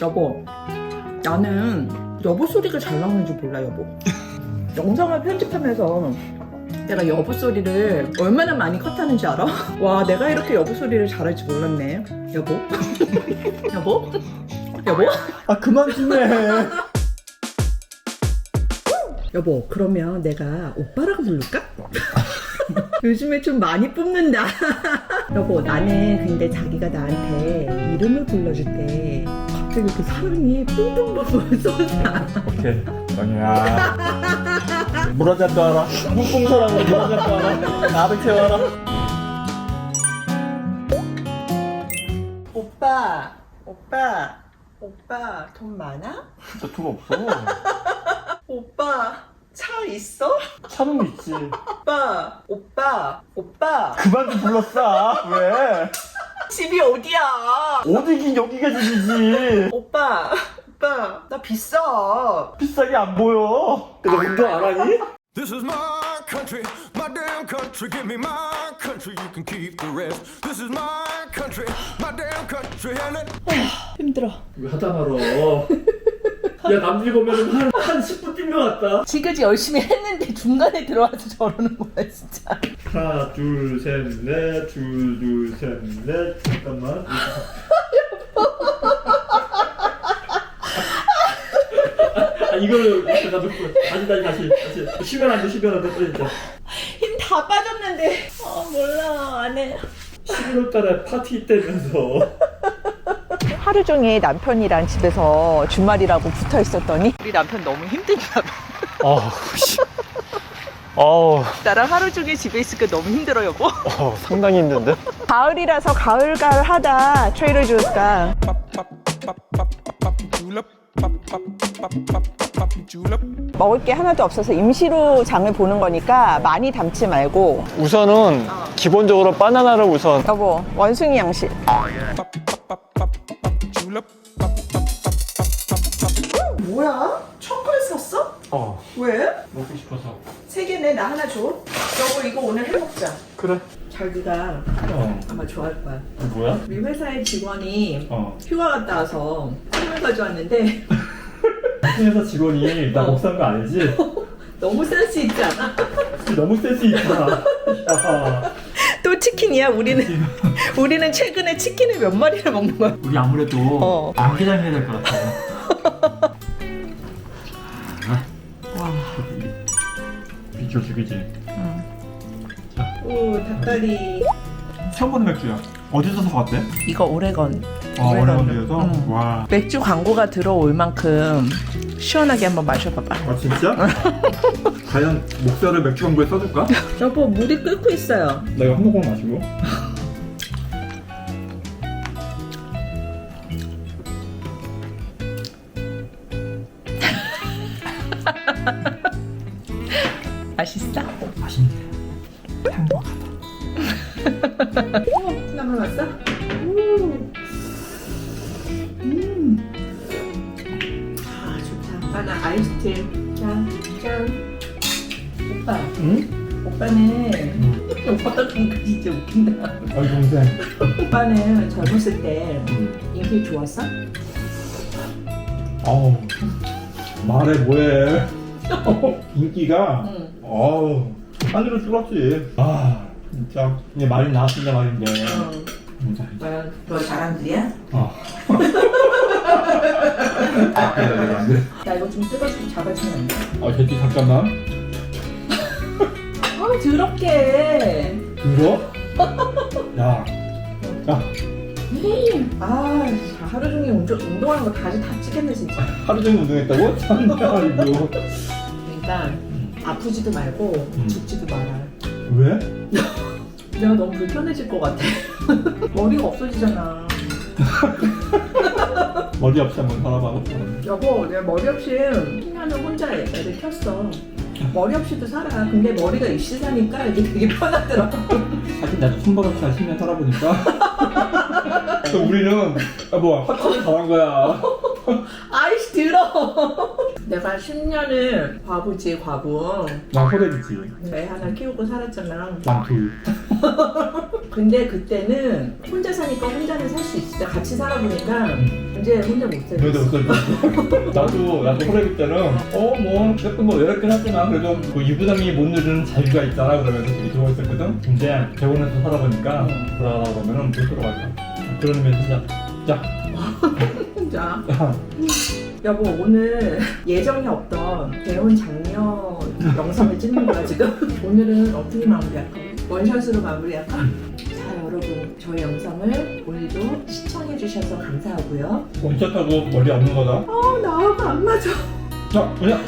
여보, 나는 여보 소리가 잘 나오는 줄 몰라, 여보. 영상을 편집하면서 내가 여보 소리를 얼마나 많이 컷하는지 알아? 와, 내가 이렇게 여보 소리를 잘할 줄 몰랐네. 여보? 여보? 여보? 아 그만 좀 해. 여보, 그러면 내가 오빠라고 부를까? 요즘에 좀 많이 뽑는다. 여보, 나는 근데 자기가 나한테 이름을 불러줄 때 갑자기 그 사랑이 뿡뿡뿡뿡 쏟아. 오케이. 정이야. 물한잔더 하라. 뿡뿡사랑으로 물한잔더 하라. 나를 채워라. 오빠, 오빠, 오빠 돈 많아? 진짜 돈 없어. 오빠 차 있어? 차는 있지. 오빠, 오빠, 오빠 그만 좀 불렀어. 왜? 집이 어디야? 어디긴 여기가 집이지. 오빠, 오빠 나 비싸. 비싸게 안 보여. 너 운동 안 하니? This is my country, my damn country. Give me my country, you can keep the rest. This is my country, my damn country, and it. 힘들어. 왜 하다 말어. 야 남들 보면 한, 한 10분 뛴 것 같다. 지금까지 열심히 했는데 중간에 들어와서 저러는 거야 진짜. 하나 둘셋넷 둘둘셋넷 잠깐만. 아 이거를 가지고 다시 다시 다시 다시 쉬면 안돼 쉬면 안돼 진짜 힘 다 빠졌는데. 아 몰라 안 해. 11월달에 파티 때면서 하루 종일 남편이랑 집에서 주말이라고 붙어 있었더니 우리 남편 너무 힘든가 봐. 아우 씨 나랑 하루 종일 집에 있으니까 너무 힘들어 여보. 어, 상당히 힘든데 가을이라서 가을가을하다 트레이더 주스가. 먹을 게 하나도 없어서 임시로 장을 보는 거니까 많이 담지 말고 우선은 기본적으로 바나나를 우선 여보 원숭이 양식 pop. 뭐야? 초콜릿 샀어? 어 왜? 먹고 싶어서 세 개네 나 하나 줘 여보 이거 오늘 해먹자 그래 자기가 어 아마 좋아할 거야 뭐야 우리 회사의 직원이 어 휴가 갔다 와서 선물 가져왔는데 회사 직원이 나 어. 먹산 거 알지 너무 센스 있지 않아? 너무 센스 있다 야. 또 치킨이야 우리는 우리는 최근에 치킨을 몇 마리를 먹는 거야 우리 아무래도 어. 안개장 해야 될 것 같아 와. 비켜 죽이지 오 닭다리 처음 보는 맥주야 어디서 사왔대? 이거 오레건 아. 오레건드에서? 응. 와 맥주 광고가 들어올 만큼 시원하게 한번 마셔봐봐 아 진짜? 과연 목살을 맥주 광고에 써줄까? 여보 물이 끓고 있어요 나 이거 한 모금 마시고 맛있어? 맛있네 행복하다 어, 나물 왔어? 음. 오빠는 아이스티 짠, 짠. 오빠, 응? 오빠는 오빠가 그거 진짜 웃긴다. 어이 동생 오빠는 젊었을 때 응. 인기 좋았어? 어우 말해 뭐해 인기가 응. 어우 하늘을 뚫었지 아 진짜 이제 말이 나왔으니까 말인데 어. 진짜 오빠 너 자랑들이야? 어. 아. 야 이거 좀 뜯어주고 잡아주면 안 돼? 아 개띠 잠깐만 아 더럽게. 들어? 야 야, 아 하루 종일 운동, 운동하는 거 다시 다 찍겠네 진짜. 하루 종일 운동했다고? 참나 이거 그러니까 아프지도 말고 음. 죽지도 마라. 왜? 내가 너무 불편해질 것 같아. 머리가 없어지잖아. 머리 없이 한번 살아봐 여보, 내가 머리 없이 10년을 혼자 애를 켰어. 머리 없이도 살아. 근데 머리가 입시 사니까 이게 되게 편하더라. 하긴 나도 손발 없이 한 10년 살아보니까 또 우리는 여보 합쳐서 잘한 거야 아이씨, 들어. 내가 10년을 과부지, 과부. 난 호랩이지 애 하나 키우고 살았잖아. 난 둘. 근데 그때는 혼자 사니까 혼자는 살 수 있어. 같이 살아보니까 이제 혼자 못 살겠어. 너도 없어졌어. 나도 나도 호래기 때는 어뭐 조금 뭐 어렵긴 하지만 그래도 그 유부남이 못 누리는 자유가 있잖아 그러면서 되게 좋아했었거든. 근데 재혼해서 살아 보니까 돌아가다 보면은 못 돌아가죠. 그런 의미에서 진짜 자 혼자. 여보 오늘 예정이 없던 대혼 장려 영상을 찍는 거야 지금. 오늘은 어떻게 마무리할까? 원샷으로 마무리할까? 자 여러분 저희 영상을 오늘도 시청해 주셔서 감사하고요. 원샷하고 머리 없는 거다. 어 나하고 안 맞아. 자 그냥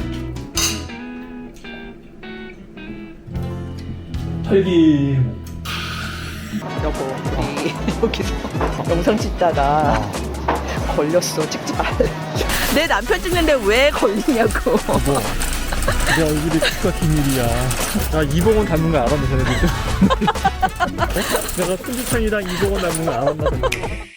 털기 여보 우리 여기서 영상 찍다가 걸렸어 찍지 말래. 내 남편 찍는데 왜 걸리냐고. 뭐, 내 얼굴이 국가 기밀이야. 나 이봉원 닮은 거 알았나 전에도. 내가 손지창이랑 이봉원 닮은 거 알았나 전에.